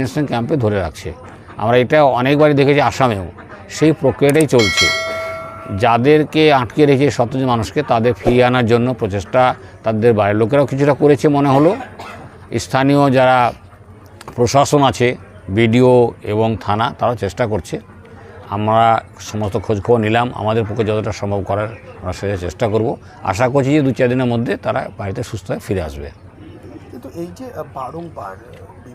Detention ক্যাম্পে ধরে রাখছে। আমরা এটা অনেকবারই দেখেছি আসামেও। সেই প্রক্রিয়াটাই চলছে। যাদেরকে আটকে রেখে শতজন মানুষকে তাদের ফিরিয়ে আনার জন্য প্রচেষ্টা তাদের বাড়ির লোকেরাও কিছুটা করেছে মনে হলো। স্থানীয় যারা প্রশাসন আছে, বিডিও এবং থানা, তারাও চেষ্টা করছে। আমরা সমস্ত খোঁজখবর নিলাম। আমাদের পক্ষে যতটা সম্ভব করার আমরা সেটা চেষ্টা করব। আশা করছি যে দু চার দিনের মধ্যে তারা বাড়িতে সুস্থ হয়ে ফিরে আসবে। কিন্তু এই যে বারংবার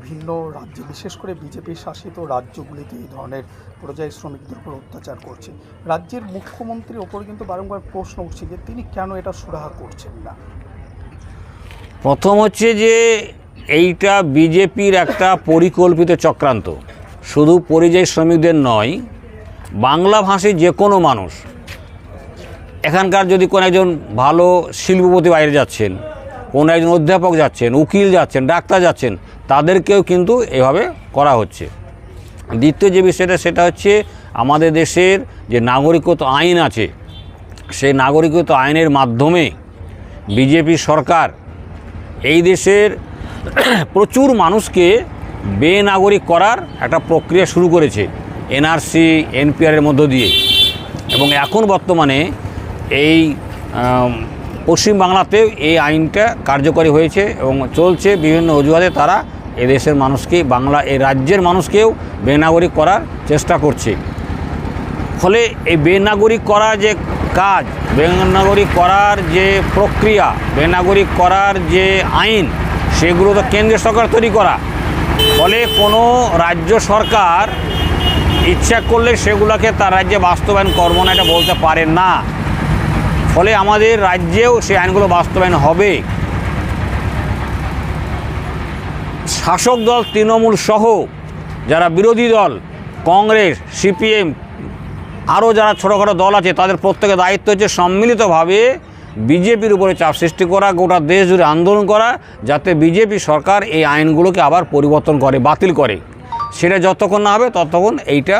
বিভিন্ন রাজ্যে, বিশেষ করে বিজেপি শাসিত রাজ্যগুলিতে এই ধরনের পর্যায়ী শ্রমিকদের উপর অত্যাচার করছে। রাজ্যের মুখ্যমন্ত্রীর ওপর কিন্তু বারংবার প্রশ্ন উঠছে যে তিনি কেন এটা সুরাহা করছেন না? প্রথম হচ্ছে যে এইটা বিজেপির একটা পরিকল্পিত চক্রান্ত। শুধু পরিযায়ী শ্রমিকদের নয় বাংলাভাষী যে কোনো মানুষ, এখানকার যদি কোনো একজন ভালো শিল্পপতি বাইরে যাচ্ছেন, কোনো একজন অধ্যাপক যাচ্ছেন, উকিল যাচ্ছেন, ডাক্তার যাচ্ছেন তাদেরকেও কিন্তু এভাবে করা হচ্ছে। দ্বিতীয় যে বিষয়টা, সেটা হচ্ছে আমাদের দেশের যে নাগরিকত্ব আইন আছে, সেই নাগরিকত্ব আইনের মাধ্যমে বিজেপি সরকার এই দেশের প্রচুর মানুষকে বেনাগরিক করার একটা প্রক্রিয়া শুরু করেছে, এনআরসি এনপিআরের মধ্য দিয়ে। এবং এখন বর্তমানে এই পশ্চিমবাংলাতেও এই আইনটা কার্যকরী হয়েছে এবং চলছে। বিভিন্ন অজুহাতে তারা এদেশের মানুষকে, বাংলা এই রাজ্যের মানুষকেও বেনাগরিক করার চেষ্টা করছে। ফলে এই বেনাগরিক করা যে কাজ, বেনাগরিক করার যে প্রক্রিয়া, বেনাগরিক করার যে আইন, সেগুলো তো কেন্দ্রীয় সরকার তৈরি করা। ফলে কোনো রাজ্য সরকার ইচ্ছা করলে সেগুলোকে তার রাজ্যে বাস্তবায়ন করব না, এটা বলতে পারে না। ফলে আমাদের রাজ্যেও সেই আইনগুলো বাস্তবায়ন হবে। শাসক দল তৃণমূল সহ যারা বিরোধী দল, কংগ্রেস, সিপিএম, আরও যারা ছোটোখাটো দল আছে, তাদের প্রত্যেকের দায়িত্ব হচ্ছে সম্মিলিতভাবে বিজেপির উপরে চাপ সৃষ্টি করা, গোটা দেশ জুড়ে আন্দোলন করা, যাতে বিজেপি সরকার এই আইনগুলোকে আবার পরিবর্তন করে, বাতিল করে। সেটা যতক্ষণ না হবে ততক্ষণ এইটা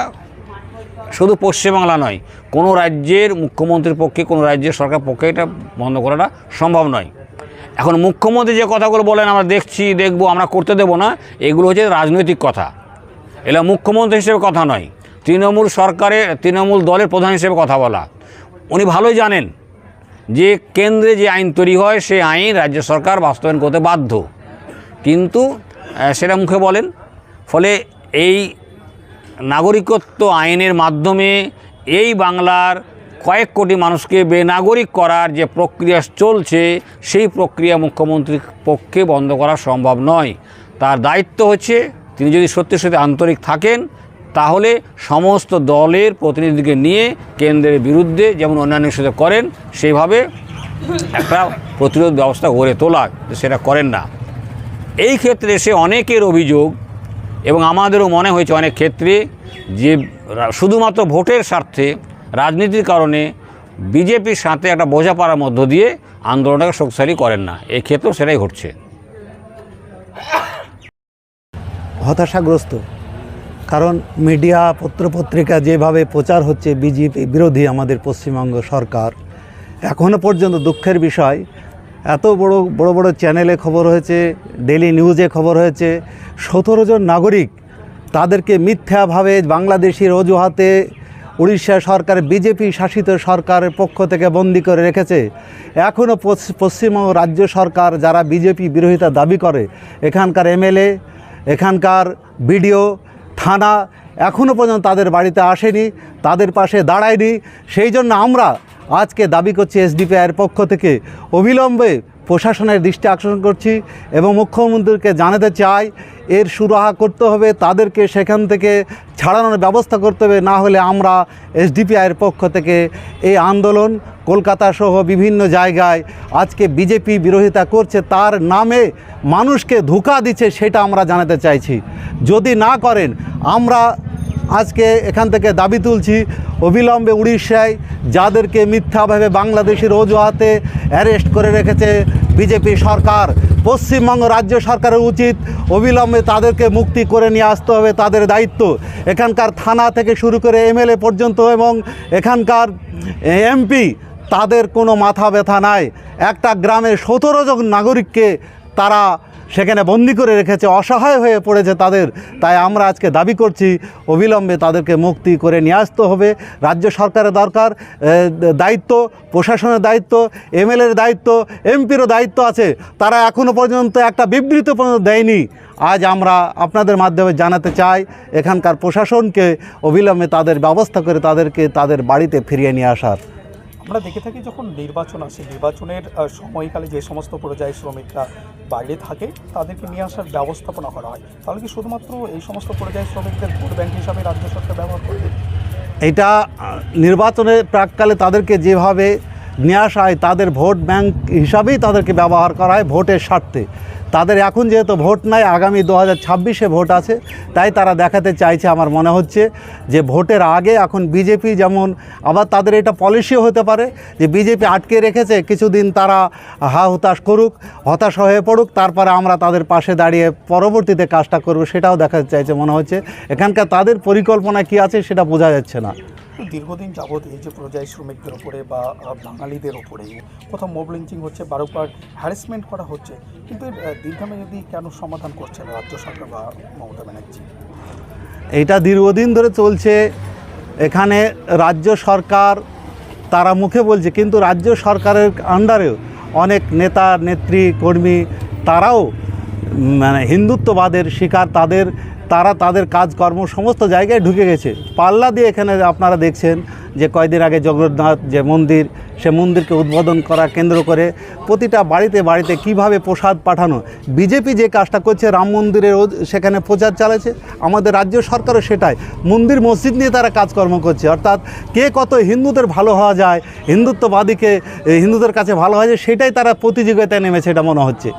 শুধু পশ্চিমবাংলা নয়, কোনো রাজ্যের মুখ্যমন্ত্রীর পক্ষে, কোনো রাজ্যের সরকার পক্ষে এটা বন্ধ করাটা সম্ভব নয়। এখন মুখ্যমন্ত্রী যে কথাগুলো বলেন, আমরা দেখছি, দেখব, আমরা করতে দেব না, এগুলো হচ্ছে রাজনৈতিক কথা। এগুলো মুখ্যমন্ত্রী হিসেবে কথা নয়, তৃণমূল সরকারের তৃণমূল দলের প্রধান হিসেবে কথা বলা। উনি ভালোই জানেন যে কেন্দ্রে যে আইন তৈরি হয়, সেই আইন রাজ্য সরকার বাস্তবায়ন করতে বাধ্য। কিন্তু সেটা মুখে বলেন, ফলে এই নাগরিকত্ব আইনের মাধ্যমে এই বাংলার কয়েক কোটি মানুষকে বেনাগরিক করার যে প্রক্রিয়া চলছে, সেই প্রক্রিয়া মুখ্যমন্ত্রীর পক্ষে বন্ধ করা সম্ভব নয়। তার দায়িত্ব হচ্ছে, তিনি যদি সত্যি সত্যি আন্তরিক থাকেন, তাহলে সমস্ত দলের প্রতিনিধিকে নিয়ে কেন্দ্রের বিরুদ্ধে যেমন অন্যান্য সাথে করেন, সেইভাবে একটা প্রতিরোধ ব্যবস্থা গড়ে তোলা, সেটা করেন না। এই ক্ষেত্রে সে অনেকের অভিযোগ, এবং আমাদেরও মনে হয়েছে অনেক ক্ষেত্রে, যে শুধুমাত্র ভোটের স্বার্থে রাজনীতির কারণে বিজেপির সাথে একটা বোঝাপড়ার মধ্য দিয়ে আন্দোলনটাকে শক্তিশালী করেন না। এই ক্ষেত্রেও সেটাই ঘটছে। হতাশাগ্রস্ত। কারণ মিডিয়া, পত্রপত্রিকা যেভাবে প্রচার হচ্ছে বিজেপি বিরোধী আমাদের পশ্চিমবঙ্গ সরকার এখনও পর্যন্ত দুঃখের বিষয়, এত বড় বড় বড় চ্যানেলে খবর হয়েছে ডেলি নিউজে খবর হয়েছে, সতেরো জন নাগরিক তাদেরকে মিথ্যাভাবে বাংলাদেশের অজুহাতে উড়িষ্যা সরকার, বিজেপি শাসিত সরকারের পক্ষ থেকে বন্দি করে রেখেছে। এখনও পশ্চিমবঙ্গ রাজ্য সরকার যারা বিজেপি বিরোধিতা দাবি করে, এখানকার এমএলএ, এখানকার বিডিও, থানা এখনও পর্যন্ত তাদের বাড়িতে আসেনি, তাদের পাশে দাঁড়ায়নি। সেই জন্য আমরা আজকে দাবি করছি এসডিপিআইয়ের পক্ষ থেকে। অবিলম্বে প্রশাসনের দৃষ্টি আকর্ষণ করছি এবং মুখ্যমন্ত্রীকে জানাতে চাই, এর সুরাহা করতে হবে, তাদেরকে সেখান থেকে ছাড়ানোর ব্যবস্থা করতে হবে, না হলে আমরা এসডিপিআইয়ের পক্ষ থেকে এই আন্দোলন কলকাতা সহ বিভিন্ন জায়গায় আজকে বিজেপি বিরোধিতা করছে, তার নামে মানুষকে ধোঁকা দিচ্ছে, সেটা আমরা জানাতে চাইছি। যদি না করেন, আমরা আজকে এখান থেকে দাবি তুলছি, অবিলম্বে উড়িষ্যায় যাদেরকে মিথ্যাভাবে বাংলাদেশের অজুহাতে অ্যারেস্ট করে রেখেছে বিজেপি সরকার, পশ্চিমবঙ্গ রাজ্য সরকারের উচিত অবিলম্বে তাদেরকে মুক্তি করে নিয়ে আসতে হবে তাদের দায়িত্ব। এখানকার থানা থেকে শুরু করে এমএলএ পর্যন্ত এবং এখানকার এমপি, তাদের কোনো মাথা ব্যথা নাই। একটা গ্রামে সতেরো জন নাগরিককে তারা সেখানে বন্দি করে রেখেছে, অসহায় হয়ে পড়েছে তাদের। তাই আমরা আজকে দাবি করছি, অবিলম্বে তাদেরকে মুক্তি করে নিয়ে আসতে হবে। রাজ্য সরকারের দরকার দায়িত্ব, প্রশাসনের দায়িত্ব, এমএলএর দায়িত্ব, এমপিরও দায়িত্ব আছে। তারা এখনও পর্যন্ত একটা বিবৃতি পর্যন্ত দেয়নি। আজ আমরা আপনাদের মাধ্যমে জানাতে চাই, এখানকার প্রশাসনকে অবিলম্বে তাদের ব্যবস্থা করে তাদেরকে তাদের বাড়িতে ফিরিয়ে নিয়ে আসার। আমরা দেখে থাকি যখন নির্বাচন আসে, নির্বাচনের সময়কালে যে সমস্ত পর্যায়ে শ্রমিকরা বাইরে থাকে, তাদেরকে নিয়ে আসার ব্যবস্থাপনা করা হয়। তাহলে কি শুধুমাত্র এই সমস্ত পর্যায়ে শ্রমিকদের ভোট ব্যাংক হিসাবে রাজ্য সরকার ব্যবহার করবে? এটা নির্বাচনের প্রাককালে তাদেরকে যেভাবে নিয়ে আসা হয় তাদের ভোট ব্যাংক হিসাবেই তাদেরকে ব্যবহার করা হয় ভোটের স্বার্থে। তাদের এখন যেহেতু ভোট নাই, আগামী দু হাজার ছাব্বিশে ভোট আছে, তাই তারা দেখাতে চাইছে, আমার মনে হচ্ছে যে ভোটের আগে এখন বিজেপি যেমন, আবার তাদের এটা পলিসিও হতে পারে, যে বিজেপি আটকে রেখেছে, কিছুদিন তারা হা হতাশ করুক, হতাশ হয়ে পড়ুক, তারপরে আমরা তাদের পাশে দাঁড়িয়ে পরবর্তীতে কাজটা করব, সেটাও দেখাতে চাইছে মনে হচ্ছে। এখানকার তাদের পরিকল্পনা কি আছে, সেটা বোঝা যাচ্ছে না। দীর্ঘদিন যাবৎ এই যে পর্যায় শ্রমিকদের ওপরে বা বাঙালিদের ওপরে কোথাও মব লিঞ্চিং হচ্ছে বারবার হ্যারাসমেন্ট করা হচ্ছে, কিন্তু দীর্ঘমেয়াদী কেন সমাধান করছে না রাজ্য সরকার বা মমতা ব্যানার্জি? এটা দীর্ঘদিন ধরে চলছে, এখানে রাজ্য সরকার তারা মুখে বলছে, কিন্তু রাজ্য সরকারের আন্ডারেও অনেক নেতা, নেত্রী, কর্মী, তারাও মানে হিন্দুত্ববাদের শিকার, তাদের তারা তাদের কাজকর্ম সমস্ত জায়গায় ঢুকে গেছে। পাল্লা দিয়ে এখানে আপনারা দেখছেন যে কয়দিন আগে জগন্নাথ যে মন্দির, সে মন্দিরকে উদ্বোধন করা কেন্দ্র করে প্রতিটা বাড়িতে বাড়িতে কীভাবে প্রসাদ পাঠানো। বিজেপি যে কাজটা করছে, রাম মন্দিরের সেখানে প্রচার চালাচ্ছে, আমাদের রাজ্য সরকারও সেটাই। মন্দির, মসজিদ নিয়ে তারা কাজকর্ম করছে। অর্থাৎ কে কত হিন্দুদের ভালো হওয়া যায়, হিন্দুত্ববাদীকে হিন্দুদের কাছে ভালো হওয়া যায়, সেটাই তারা প্রতিযোগিতায় নেমেছে, এটা মনে হচ্ছে।